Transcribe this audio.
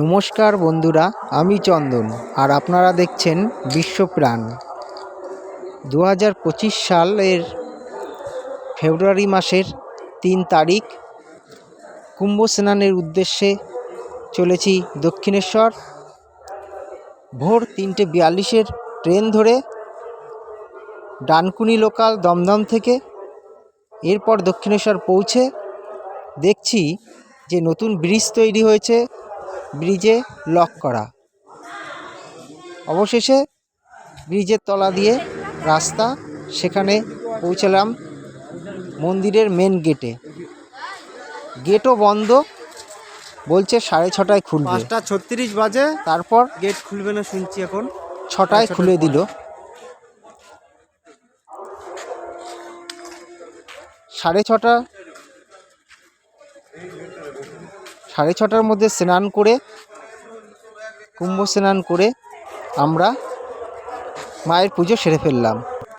নমস্কার বন্ধুরা, আমি চন্দন আর আপনারা দেখছেন বিশ্বপ্রাণ দু হাজার পঁচিশ সালের ফেব্রুয়ারি মাসের তিন তারিখ কুম্ভ স্নানের উদ্দেশ্যে চলেছি দক্ষিণেশ্বর। ভোর তিনটে বিয়াল্লিশের ট্রেন ধরে ডানকুনি লোকাল দমদম থেকে এরপর দক্ষিণেশ্বর পৌঁছে দেখছি যে নতুন ব্রিজ তৈরি হয়েছে ব্রিজে লক করা। অবশেষে ব্রিজের তলা দিয়ে রাস্তা সেখানে পৌঁছালাম মন্দিরের মেন গেটে গেটও বন্ধ বলছে সাড়ে ছটায় খুলবে। পাঁচটা ছত্রিশ বাজে তারপর গেট খুলবে না শুনছি এখন। ছটায় খুলে দিল। সাড়ে ছটা সাড়ে ছটার মধ্যে স্নান করে কুম্ভ স্নান করে আমরা মায়ের পুজো সেরে ফেললাম।